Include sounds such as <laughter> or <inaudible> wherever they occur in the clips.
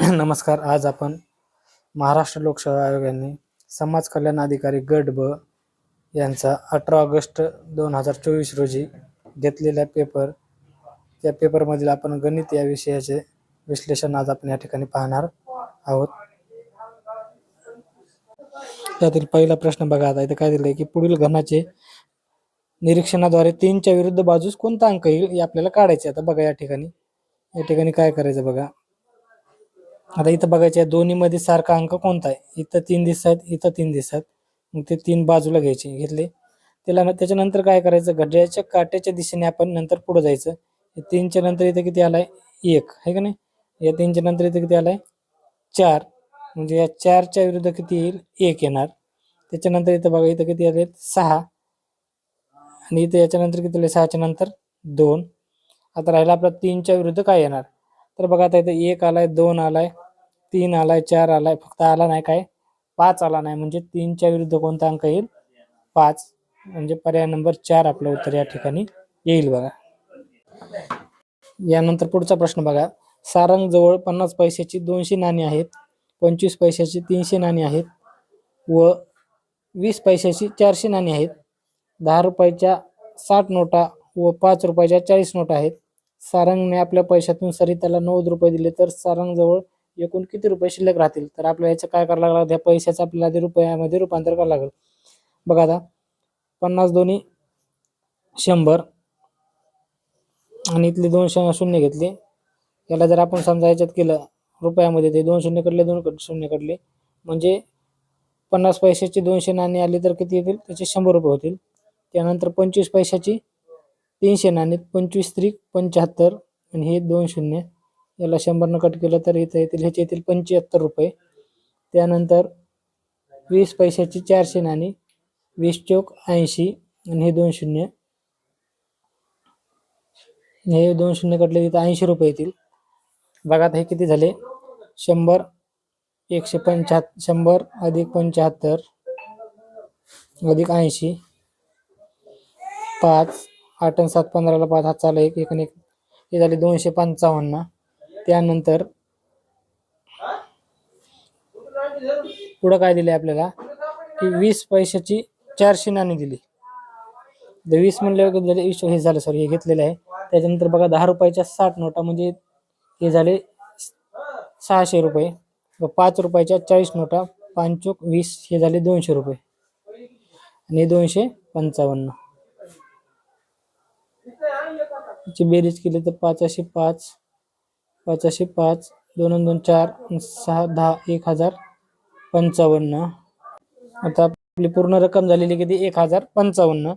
<clears throat> नमस्कार आज आपण महाराष्ट्र लोकसेवा आयोगाने समाज कल्याण अधिकारी गट ब यांचा अठरा ऑगस्ट दोन हजार चोवीस रोजी घेतलेला पेपर त्या पेपरमधील आपण गणित या विषयाचे विश्लेषण आज आपण या ठिकाणी पाहणार आहोत. त्यातील पहिला प्रश्न बघा आता इथे काय दिलंय की पुढील घनाचे निरीक्षणाद्वारे तीनच्या विरुद्ध बाजूस कोणता अंक येईल हे आपल्याला काढायचे आता बघा या ठिकाणी. या ठिकाणी काय करायचं बघा. आता इथं बघायचे दोन्हीमध्ये सारखा अंक कोणता आहे? इथं तीन दिसत इथं तीन दिसत मग ते तीन बाजूला घ्यायचे घेतले. त्याला त्याच्यानंतर काय करायचं? घड्याळाच्या काट्याच्या दिशेने आपण नंतर पुढे जायचं. तीनच्या नंतर इथं किती आलाय? एक आहे का नाही? या तीनच्या नंतर इथं किती आलाय? चार. म्हणजे या चारच्या विरुद्ध किती येईल? एक येणार. त्याच्यानंतर इथं बघा इथं किती आले सहा. आणि इथं याच्यानंतर किती आले? सहाच्या नंतर दोन. आता राहिला आपला तीनच्या विरुद्ध काय येणार? तर बघा आता इथं एक आलाय दोन आलाय तीन आलाय चार आलाय फक्त आला नाही काय? पाच आला नाही म्हणजे तीनच्या विरुद्ध कोणता अंक येईल? पाच. म्हणजे पर्याय नंबर चार आपलं उत्तर या ठिकाणी येईल बघा. यानंतर पुढचा प्रश्न बघा. सारंग जवळ पन्नास पैशाची दोनशे नाणी आहेत पंचवीस पैशाची तीनशे नाणी आहेत व वीस पैशाची चारशे नाणी आहेत. दहा रुपयाच्या साठ नोटा व पाच रुपयाच्या चाळीस नोटा आहेत. सारंगने आपल्या पैशातून सरिताला नव्वद रुपये दिले तर सारंगजवळ एकूण किती रुपये शिल्लक राहतील? तर आपल्याला याचं काय करावं लागलं? त्या पैशाचं आपल्याला आधी रुपयामध्ये रूपांतर करावं लागेल. बघा आता पन्नास दोन्ही शंभर आणि इथले दोन शून्य घेतले. याला जर आपण समजा याच्यात केलं रुपयामध्ये ते दोन शून्य कडले दोन शून्य कडले म्हणजे पन्नास पैशाची दोनशे नाणी आली तर किती येतील? त्याचे शंभर रुपये होतील. त्यानंतर पंचवीस पैशाची तीनशे नाणी पंचवीस त्रिक पंच्याहत्तर आणि हे दोन शून्य. याला शंभरनं कट केलं तर इथं येतील ह्याचे येतील पंच्याहत्तर रुपये. त्यानंतर वीस पैशाची चारशे नाणी वीस चौक ऐंशी आणि हे दोन शून्य. हे दोन शून्य कटले तिथं ऐंशी रुपये येतील. बघा हे किती झाले? शंभर एकशे पंच्याहत्तर शंभर अधिक पंच्याहत्तर अधिक ऐंशी पाच आठ आणि सात पंधराला पाच हात चालू एक एक एक. हे झाले दोनशे पंचावन्न. त्यानंतर पुढं काय दिले आपल्याला? की वीस पैशाची चारशे नाणी दिली. तर वीस म्हणल्यावर झाले? वीस हे झालं सॉरी हे घेतलेलं आहे. त्याच्यानंतर बघा दहा रुपयाच्या साठ नोटा म्हणजे हे झाले सहाशे रुपये. व पाच रुपयाच्या चाळीस नोटा पांचोक वीस हे झाले दोनशे रुपये. आणि दोनशे पंचावन्न. ची बेरीज केली तर पाचाशे पाच पाचाशे पाच दोन दोन चार सहा दहा एक हजार पंचावन्न. आता आपली पूर्ण रक्कम झालेली किती? एक हजार पंचावन्न.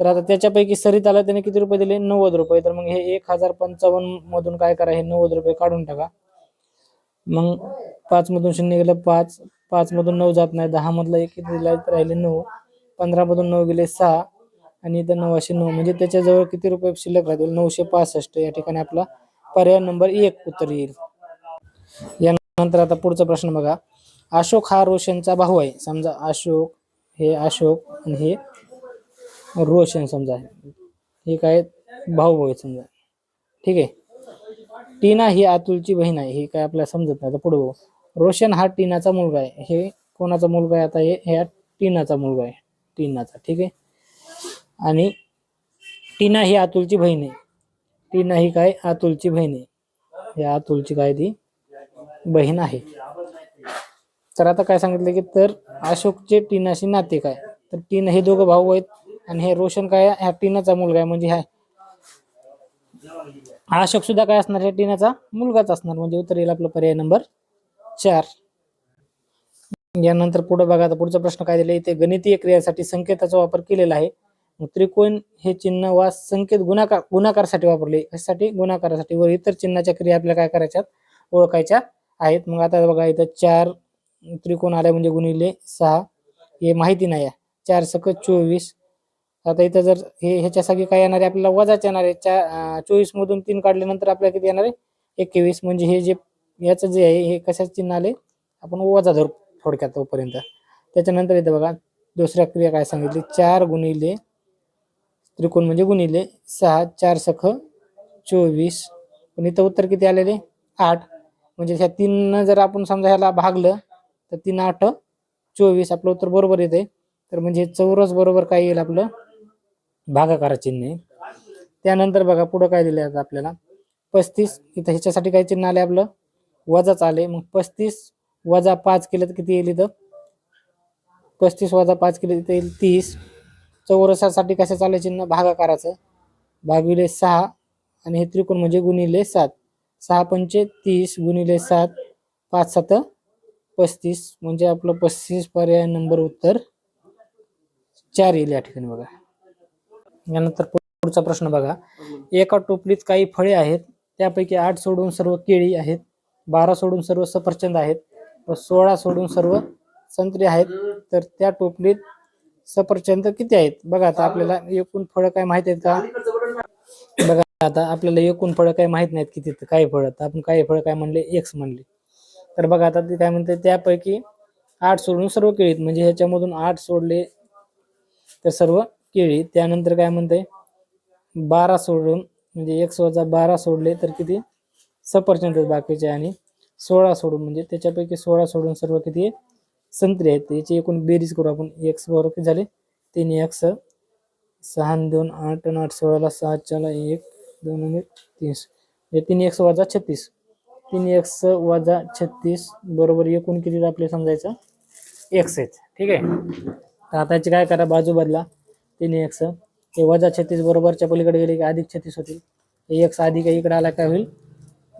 तर आता त्याच्यापैकी सरिताला त्याने किती रुपये दिले? नव्वद रुपये. तर मग हे एक हजार पंचावन्न मधून काय करा? हे नव्वद रुपये काढून टाका. मग पाच मधून शून्य गेलं पाच. पाच मधून नऊ जात नाही. दहा मधला एक किती दिला राहिले नऊ. पंधरा मधून नऊ गेले सहा. आणि इथं नऊशे नऊ म्हणजे त्याच्याजवळ किती रुपये शिल्लक राहतील? नऊशे पासष्ट. या ठिकाणी आपला पर्याय नंबर एक उत्तर येईल. यानंतर आता पुढचा प्रश्न बघा. अशोक हा रोशनचा भाऊ आहे. समजा अशोक हे अशोक आणि हे रोशन समजा. हे काय भाऊ भाऊ आहे समजा. ठीक आहे? टीना ही अतुलची बहीण आहे. हे काय आपल्याला समजत नाही. आता पुढे बघू. रोशन हा टीनाचा मुलगा आहे. हे कोणाचा मुलगा आहे? आता हे ह्या टीनाचा मुलगा आहे. टीनाचा. ठीक आहे? आणि टीना ही अतुलची बहीण आहे. टीना ही काय? अतुलची बहीण आहे. या अतुलची काय ती? बहीण आहे. तर आता काय सांगितलं की तर अशोकचे टीनाशी नाते काय? तर टीना हे दोघं भाऊ आहेत आणि हे रोशन काय? आहे? ह्या टीनाचा मुलगा आहे. म्हणजे ह्या हा अशोक सुद्धा काय असणार? ह्या टीनाचा मुलगाच असणार. म्हणजे उत्तर येईल आपला पर्याय नंबर चार. यानंतर पुढे बघा. आता पुढचा प्रश्न काय दिले? इथे गणितीय क्रियासाठी संकेताचा वापर केलेला आहे. त्रिकोण हे चिन्ह वा संकेत गुणाकार गुणाकारासाठी वापरले. यासाठी गुणाकारासाठी व इतर चिन्हाच्या क्रिया आपल्याला काय करायच्यात? ओळखायच्या आहेत. मग आता बघा इथं चार त्रिकोण आले म्हणजे गुणिले सहा. हे माहिती नाही आहे. चार सक चोवीस. आता इथं जर हे ह्याच्यासाठी काय येणार आहे? आपल्याला वजाच येणार आहे. चार चोवीस मधून तीन काढल्यानंतर आपल्याला किती येणार आहे? एकवीस. म्हणजे हे जे याचं जे आहे हे कशाचं चिन्ह आले? आपण वजा धरू थोडक्यात तोपर्यंत. त्याच्यानंतर इथं बघा दुसऱ्या क्रिया काय सांगितली? चार गुणिले त्रिकोण म्हणजे गुणिले सहा चार सख चोवीस. पण इथं उत्तर किती आलेले? आठ. म्हणजे ह्या तीन जर आपण समजा ह्याला भागलं तर तीन आठ चोवीस. आपलं उत्तर बरोबर येते तर म्हणजे चौरस बरोबर काय येईल आपलं? भागाकारा चिन्ह आहे. त्यानंतर बघा पुढं काय दिलं आता आपल्याला? पस्तीस. इथं ह्याच्यासाठी काय चिन्ह आले आपलं? वजाच आले मग पस्तीस वजा पाच केलं तर किती येईल इथं? पस्तीस वजा पाच केलं तर येईल तीस. चौरसासाठी कसं चालू चिन्ह? भागाकाराचं. भागिले सहा आणि हे त्रिकोण म्हणजे गुणिले सात. सहा पंचे तीस गुणिले सात पाच सात पस्तीस. म्हणजे आपलं पस्तीस पर्याय नंबर उत्तर चार येईल या ठिकाणी बघा. यानंतर पुढचा प्रश्न बघा. एका टोपलीत काही फळे आहेत. त्यापैकी आठ सोडून सर्व केळी आहेत. बारा सोडून सर्व सफरचंद आहेत. व सोळा सोडून सर्व संत्री आहेत. तर त्या टोपलीत सफरचंद किती आहेत? बघा आता आपल्याला एकूण फळं काय माहीत आहेत का? बघा आता आपल्याला एकूण फळं काय माहीत नाहीत किती काही फळं. तर आपण काही फळं काय म्हणले? एक्स म्हणले. तर बघा आता ते काय म्हणते त्यापैकी आठ सोडून सर्व केळीत म्हणजे ह्याच्यामधून आठ सोडले तर सर्व केळी. त्यानंतर काय म्हणते बारा सोडून म्हणजे एक वजा बारा सोडले तर किती? सफरचंद बाकीचे. आणि सोळा सोडून म्हणजे त्याच्यापैकी सोळा सोडून सर्व किती? संत्री आहेत. याची एकूण बेरीज करू आपण. एक्स बरोबर किती झाले? तीन एक्स सहा दोन आठ आणि आठ. सोळाला सहा चार एक दोन आणि तीस. हे तीन एक्स वजा छत्तीस. तीन एक्स वजा छत्तीस बरोबर एकूण किती आपले समजायचं? एक्स आहेत. ठीक आहे? तर आता याची काय करा? बाजू बदला. तीन एक्स हे वजा छत्तीस बरोबरच्या पलीकडे गेले की अधिक छत्तीस होतील. हे एक्स अधिक इकडे आला काय होईल?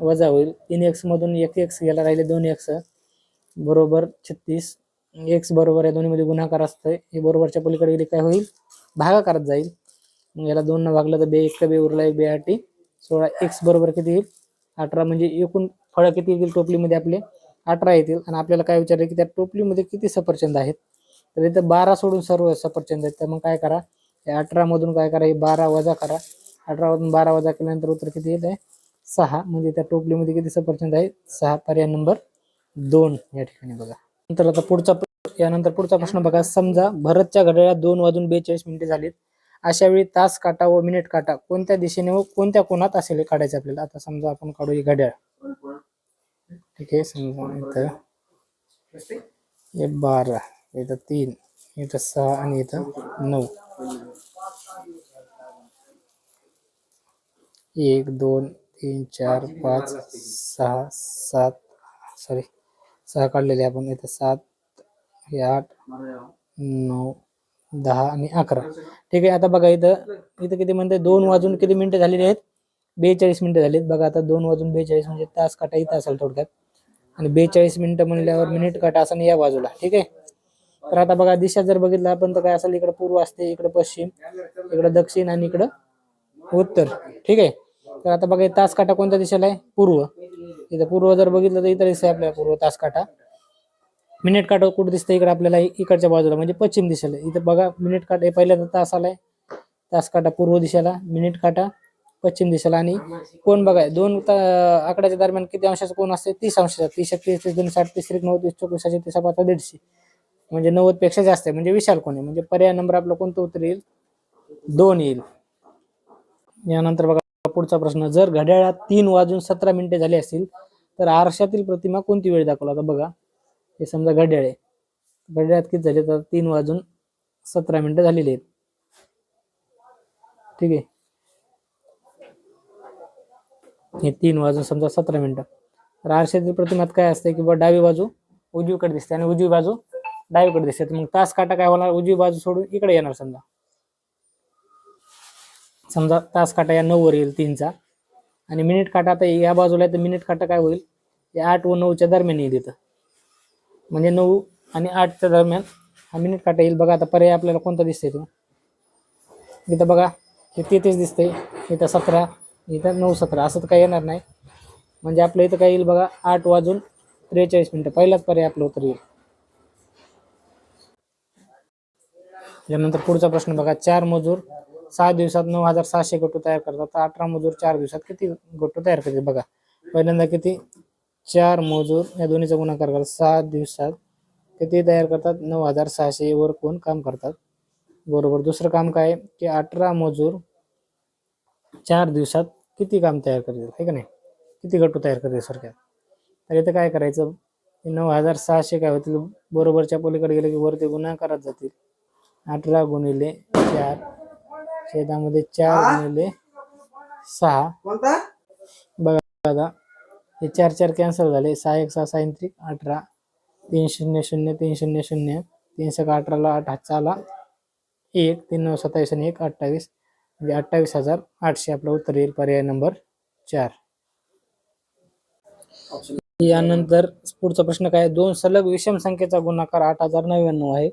वजा होईल. तीन एक्समधून एक एक्स गेला राहिले दोन एक्स बरोबर छत्तीस. एक्स बरोबर या दोन्हीमध्ये गुणाकार असतंय. हे बरोबरच्या पलीकडे गेले काय होईल? भागाकारात जाईल. मग याला दोन न भागलं तर बे एक बे उरला एक बे आठी सोळा एक्स बरोबर किती येईल? अठरा म्हणजे एकूण फळं किती येतील टोपलीमध्ये आपले? अठरा येतील. आणि आपल्याला काय विचारलं की त्या टोपलीमध्ये किती सफरचंद आहेत? तर इथं बारा सोडून सर्व सफरचंद आहेत. तर मग काय करा? या अठरा मधून काय करा? हे बारा वजा करा. अठरामधून बारा वजा केल्यानंतर उत्तर किती येत आहे? सहा. म्हणजे त्या टोपलीमध्ये किती सफरचंद आहे सहा. पर्याय नंबर दोन या ठिकाणी बघा. नंतर आता पुढचा यानंतर पुढचा प्रश्न बघा. समजा भरतच्या घड्याळात दोन वाजून बेचाळीस मिनिटे झालीत. अशा वेळी तास काटा व मिनिट काटा कोणत्या दिशेने व कोणत्या कोणात असेल हे काढायचे आपल्याला? आता समजा आपण काढू ही घड्याळ. ठीक आहे समजा इथं हे बारा इथं तीन इथं सहा आणि इथं नऊ. एक दोन तीन चार पाच सहा सात सॉरी सहा काढलेले आपण इथं सात हे आठ नऊ दहा आणि अकरा. ठीक आहे आता बघा इथं इथं किती म्हणते दोन वाजून किती मिनिटं झालेली आहेत? बेचाळीस मिनिटं झालीत बघा आता दोन वाजून बेचाळीस म्हणजे तास काटा इथं असेल थोडक्यात. आणि बेचाळीस मिनिटं म्हणल्यावर मिनिट काटा असं या बाजूला. ठीक आहे? तर आता बघा दिशा जर बघितलं आपण तर काय असेल इकडं पूर्व असते इकडं पश्चिम इकडं दक्षिण आणि इकडं उत्तर. ठीक आहे? तर आता बघा तास काटा कोणत्या दिशेला आहे? पूर्व. इथं पूर्व जर बघितलं तर इथं दिसतंय आपल्याला पूर्व तास काटा मिनिट काटा कुठं दिसतं इकडे आपल्याला? इकडच्या बाजूला म्हणजे पश्चिम दिशेला. इथं बघा मिनिट काटा हे पहिल्यांदा तास आलाय. तास काटा पूर्व दिशेला मिनिट काटा पश्चिम दिशेला. आणि कोण बघाय दोन आकड्याच्या दरम्यान किती अंशाचा कोण असते तीस अंशाचा. तीस एकतीस तीस दोन साठ तीस एक नऊ तीस चौतीस तीस पाच दीडशे. म्हणजे नव्वदपेक्षा जास्त आहे. म्हणजे विशाल कोण आहे? म्हणजे पर्याय नंबर आपला कोणतं उत्तर येईल? दोन येईल. यानंतर बघा. पुढचा प्रश्न जर घड्याळात तीन वाजून सतरा मिनिटे झाली असतील तर आरशातील प्रतिमा कोणती वेळ दाखवला? आता बघा हे समजा घड्याळ आहे. घड्याळात किती झाले? तर तीन वाजून सतरा मिनिटं झालेली आहेत. ठीक आहे. हे तीन वाजून समजा सतरा मिनिटं. तर आरशातील प्रतिमात काय असते की बा डावी बाजू उजवीकडे दिसते आणि उजवी बाजू डावीकडे दिसते. मग तास काटा काय होणार? उजवी बाजू सोडून इकडे येणार समजा. समजा तास काटा या नऊवर येईल तीनचा. आणि मिनिट काटा आता या बाजूला आहे तर मिनिट काटा काय होईल? या आठ व नऊच्या दरम्यान येईल इथं. म्हणजे नऊ आणि आठच्या दरम्यान हा मिनिट काटा येईल. बघा आता पर्याय आपल्याला कोणता दिसतोय तो? इथं बघा हे तेहतीस दिसतंय. इथं सतरा इथं नऊ सतरा. असं तर काही येणार नाही. म्हणजे आपलं इथं काय येईल बघा आठ वाजून त्रेचाळीस मिनिटं. पहिलाच पर्याय आपलं उत्तर येईल. यानंतर पुढचा प्रश्न बघा चार मजूर सहा दिवसात नऊ हजार सहाशे गट्टू तयार करतात. तर अठरा मजूर चार दिवसात किती गट्टू तयार करतात बघा. पहिल्यांदा किती? चार मजूर या दोन्हीचा गुणाकार करतात सहा दिवसात किती तयार करतात? नऊ हजार सहाशे वर कोण काम करतात? बरोबर. दुसरं काम काय? आहे की अठरा मजूर चार दिवसात किती काम तयार करतील आहे का नाही? किती गट्टू तयार करतील सरकार तर इथं काय करायचं? नऊ हजार सहाशे काय होतील? बरोबरच्या पलीकडे गेले की वरती गुणाकारात जातील. अठरा गुणिले चार. छेदामध्ये चार गुणिले सहा. कोणता? बघा आता हे चार चार कॅन्सल झाले. सहा एक सहा साईन त्रिक अठरा. तीन शून्य शून्य तीन शून्य शून्य. तीन सहा अठराला आठ हातचा एक तीन नऊ सत्तावीस आणि एक अठ्ठावीस. म्हणजे अठ्ठावीस हजार आठशे आपलं उत्तर येईल. पर्याय नंबर चार. यानंतर पुढचा प्रश्न काय? दोन सलग विषम संख्येचा गुणाकार आठ हजार नव्याण्णव आहे.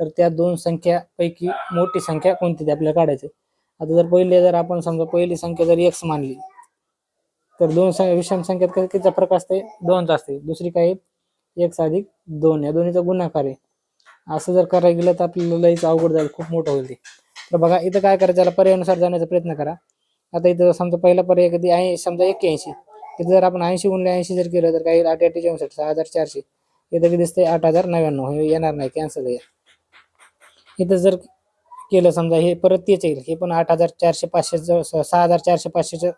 तर त्या दोन संख्यापैकी मोठी संख्या कोणती ते आपल्याला काढायची आता जर पहिले जर आपण समजा पहिली संख्या जर एक्स मानली तर दोन संख्या विषम संख्यात कितीचा फरक असते दोनचा असते दुसरी काय एक्स अधिक दोन. या दोन्हीचा गुन्हाकार आहे. असं जर करायला गेलं तर आपल्याला लईच अवघड जाईल. खूप मोठं होईल ते. तर बघा इथं काय करायचं? त्याला पर्यायानुसार जाण्याचा प्रयत्न करा. आता इथं समजा पहिला पर्याय कधी? आहे समजा एक्क्याऐंशी. तिथं जर आपण ऐंशी गुणले ऐंशी जर केलं तर काही आठ अठ्ठेचाळीस चौसष्ट सहा हजार चारशे. इथं किती दिसते आठ हजार नव्याण्णव. हे येणार नाही. कॅन्सल आहे. इथं जर केलं समजा हे परत तेच येईल. हे पण आठ हजार चारशे पाचशे सहा हजार चारशे पाचशेच्या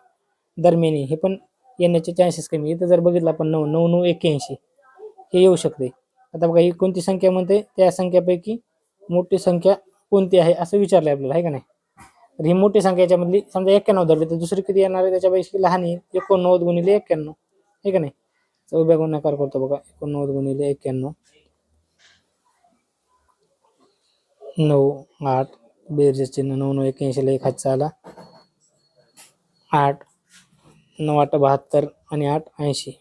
दरम्यान आहे. हे पण येण्याचे चान्सेस कमी इथं जर बघितलं आपण नऊ नऊ नऊ एक्क्याऐंशी हे येऊ शकते. आता बघा ही कोणती संख्या म्हणते? त्या संख्यापैकी मोठी संख्या कोणती आहे असं विचारलं आपल्याला आहे का नाही? तर ही मोठी संख्या याच्यामधली समजा एक्क्याण्णव धरली तर दुसरी किती येणार आहे? त्याच्यापैकी लहान आहे एकोणनव्वद गुणिले एक्क्याण्णव आहे का नाही? उभ्या गुणाकार करतो बघा. एकोणनव्वद गुणिले एक्क्याण्णव. नऊ आठ बेरजे चिन्ह नऊ नऊ एक्क्याऐंशीला एक हातचा आला आठ नऊ आठ बहात्तर आणि आठ ऐंशी.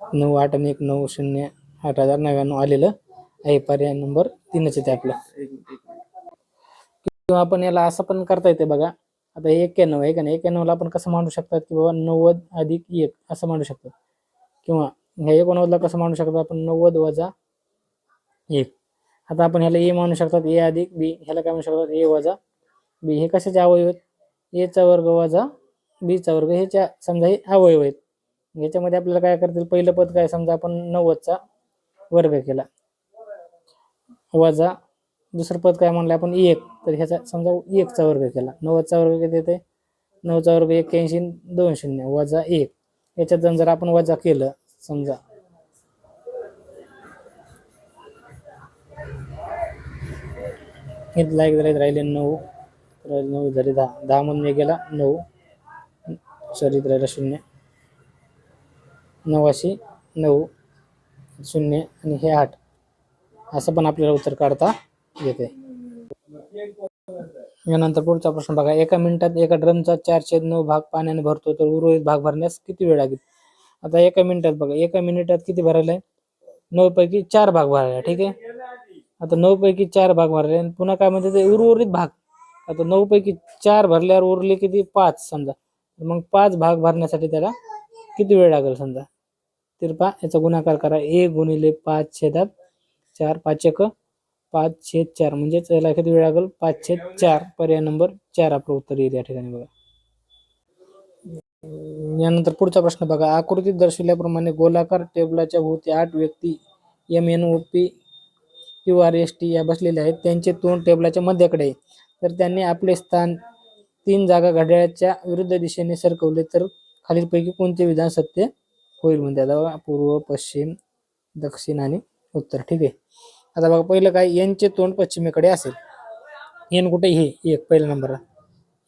नऊ आठ आणि एक नऊ शून्य आठ हजार नव्याण्णव आलेलं आहे. पर्याय नंबर तीनच येते आपलं. किंवा आपण याला असं पण करता येते बघा. आता एक्क्याण्णव आहे का नाही? एक्क्याण्णवला आपण कसं मांडू शकतात की बाबा नव्वद अधिक एक असं मांडू शकतो. किंवा ह्या एकोणनव्वदला कसं मांडू शकतो आपण? नव्वद वजा एक. आता आपण ह्याला ए म्हणू शकतात ए अधिक बी ह्याला काय म्हणू शकतात ए वजा बी हे कशाचे अवयव आहेत? एचा वर्ग वजा बीचा वर्ग ह्याच्या समजा हे अवयव आहेत. याच्यामध्ये आपल्याला काय करतील? पहिलं पद काय? समजा आपण नव्वदचा वर्ग केला. वजा दुसरं पद काय म्हणलं आपण? एक. तर ह्याचा समजा एकचा वर्ग केला. नव्वदचा वर्ग किती येते? नऊचा वर्ग एक्क्याऐंशी दोन शून्य. वजा एक. याच्यात जर आपण वजा केलं समजा इथला एक जरा राहिले नऊ नऊ झाले दहा दहा मधून एक गेला नऊ. सॉरी राहिला शून्य. नवाशी नऊ शून्य आणि हे आठ. असं पण आपल्याला उत्तर काढता येते. यानंतर पुढचा प्रश्न बघा. एका मिनिटात एका ड्रमचा चारशे नऊ भाग पाण्याने भरतो तर उर्वरित भाग भरण्यास किती वेळ लागेल? आता एका मिनिटात बघा. एका मिनिटात किती भरायला आहे? नऊ पैकी चार भाग भरायला. ठीक आहे? आता नऊ पैकी चार भाग भरले आणि पुन्हा काय म्हणते ते उर्वरित भाग. आता नऊ पैकी चार भरल्यावर उरले किती? पाच समजा. तर मग पाच भाग भरण्यासाठी त्याला किती वेळ लागेल समजा? तिरपा याचा गुणाकार करा. एक गुणिले पाच छेदात चार पाच एक पाच छेद चार. म्हणजेच याला किती वेळ लागेल? पाच छेद चार. पर्याय नंबर चार आपलं उत्तर येईल या ठिकाणी बघा. यानंतर पुढचा प्रश्न बघा. आकृतीत दर्शविल्याप्रमाणे गोलाकार टेबलाच्या भोवती आठ व्यक्ती M N O P Q R S T या बसलेल्या आहेत. त्यांचे तोंड टेबलाच्या मध्याकडे आहे. तर त्यांनी आपले स्थान तीन जागा घड्याळाच्या विरुद्ध दिशेने सरकवले तर खालीलपैकी कोणते विधान सत्य होईल म्हणजे आता बघा. पूर्व पश्चिम दक्षिण आणि उत्तर. ठीक आहे. आता बघा पहिलं काय? यांचे तोंड पश्चिमेकडे असेल. एन कुठे? हे एक पहिल्या नंबरला.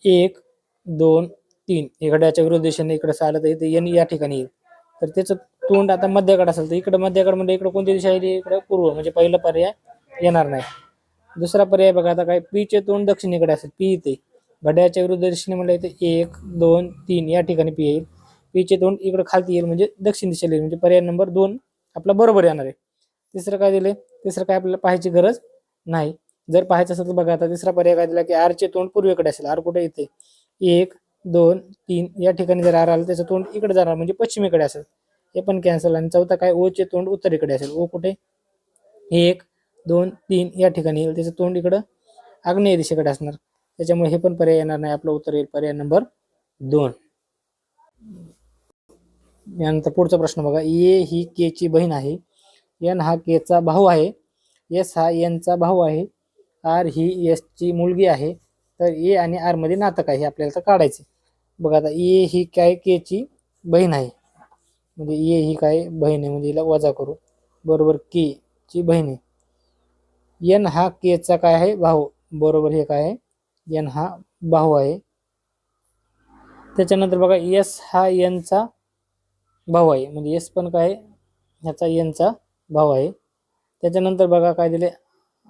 एक दोन तीन. हे घड्याळाच्या विरुद्ध दिशेने इकडे चालत येते इथे एन या ठिकाणी येईल. तर त्याचं तोंड आता मध्यकडे असेल तर इकडे मध्यकडे म्हणजे इकडे कोणती दिशा येईल इकडे पूर्व म्हणजे पहिला पर्याय येणार नाही. दुसरा पर्याय बघा आता काय पीचे तोंड दक्षिणेकडे असेल पी इथे. घड्याळाच्या विरुद्ध दिशेने म्हणलं इथे एक दोन तीन या ठिकाणी पी येईल. पीचे तोंड इकडे खालती येईल म्हणजे दक्षिण दिशेला येईल म्हणजे पर्याय नंबर दोन आपला बरोबर येणार आहे. तिसरं काय दिले तिसरं काय आपल्याला पाहायची गरज नाही. जर पाहायचं असेल तर बघा आता तिसरा पर्याय काय दिला की आरचे तोंड पूर्वेकडे असेल आर कुठे येते एक दोन तीन या ठिकाणी जर आर आलं त्याचं तोंड इकडे जाणार म्हणजे पश्चिमेकडे असेल. हे पण कॅन्सल आणि चौथा काय? ओचे तोंड उत्तरेकडे असेल. ओ कुठे? एक दोन तीन या ठिकाणी येईल. त्याचं तोंड इकडं आग्नेय दिशेकडे असणार. त्याच्यामुळे हे पण पर्याय येणार नाही. आपलं उत्तर येईल पर्याय नंबर दोन. यानंतर पुढचा प्रश्न बघा. ए ही के ची बहीण आहे. एन हा के चा भाऊ आहे. एस हा एनचा भाऊ आहे. आर ही एस ची मुलगी आहे. तर ए आणि आरमध्ये नातं काय हे आपल्याला तर काढायचे बघा आता ए ही काय के ची बहीण आहे. म्हणजे ए ही काय बहीण आहे म्हणजे हिला वजा करू. बरोबर के ची बहीण आहे. यन हा केचा काय आहे? भाऊ. बरोबर हे काय आहे? यन हा भाऊ आहे. त्याच्यानंतर बघा यस हा एनचा भाऊ आहे. म्हणजे यस पण काय आहे? ह्याचा एनचा भाऊ आहे. त्याच्यानंतर बघा काय दिले?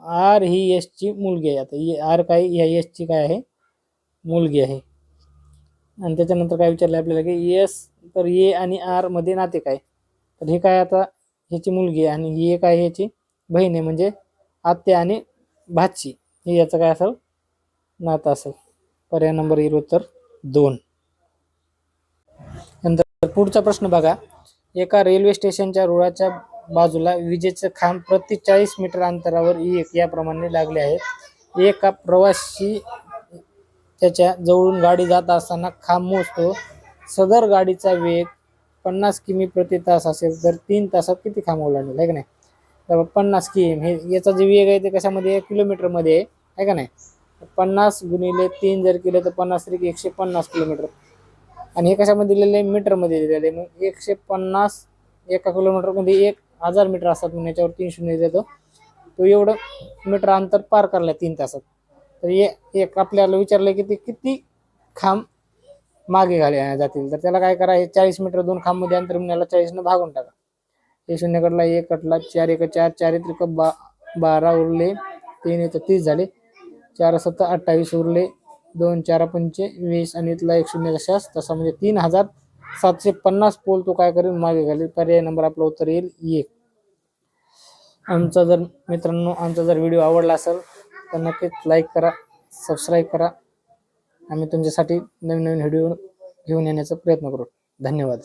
आर ही यशची मुलगी आहे. आता आर काय? या यशची काय आहे? मुलगी आहे. आणि त्याच्यानंतर काय विचारलं आपल्याला की एस तर ए आणि आरमध्ये नाते काय? तर हे काय आता ह्याची मुलगी आहे आणि ही काय ह्याची बहीण आहे म्हणजे आत्या आणि भाची. हे याचं काय असेल? नातं असेल. पर्याय नंबर येईल उत्तर दोन. नंतर पुढचा प्रश्न बघा. एका रेल्वे स्टेशनच्या रुळाच्या बाजूला विजेचे खांब प्रति चाळीस मीटर अंतरावर एक याप्रमाणे लागले आहेत. एका प्रवासी त्याच्या जवळून गाडी जात असताना खांब मोजतो. सदर गाडीचा वेग पन्नास किमी प्रति तास असेल तर तीन तासात किती खांब ओलांडेल आहे का नाही? तर पन्नास किम हे याचा जे वेग आहे ते कशामध्ये किलोमीटरमध्ये आहे आहे का नाही? पन्नास गुणिले तीन जर केलं तर पन्नास तरी एकशे पन्नास किलोमीटर. आणि हे कशामध्ये दिलेलं आहे? मीटरमध्ये दिलेलं आहे. मग एकशे पन्नास एका किलोमीटरमध्ये एक हजार मीटर असतात म्हणून याच्यावर तीन शून्य देतो. तो एवढं मीटर अंतर पार करला तीन तासात. तर ये एक आपल्याला विचारलं की ते किती खांब मागे घाले जातील. तर त्याला काय करा हे चाळीस मीटर दोन खांबमध्ये अंतर म्हणून चाळीसनं भागून टाका. हे शून्य कटला एक कटला चार एक चार चार त्रिक बा बारा उरले तीन येतं तीस झाले. चार सत्ता अठ्ठावीस उरले दोन चार पंचे वीस आणि इथला एक शून्य कशास तसा म्हणजे तीन हजार सातशे पन्नास पोल तो काय करेल? मागे घालेल. पर्याय नंबर आपला उत्तर येईल एक. आमचा जर मित्रांनो आमचा जर व्हिडिओ आवडला असेल तर नक्कीच लाईक करा सबस्क्राईब करा. आम्ही तुमच्यासाठी नवीन नवीन व्हिडिओ घेऊन येण्याचा प्रयत्न करू. धन्यवाद.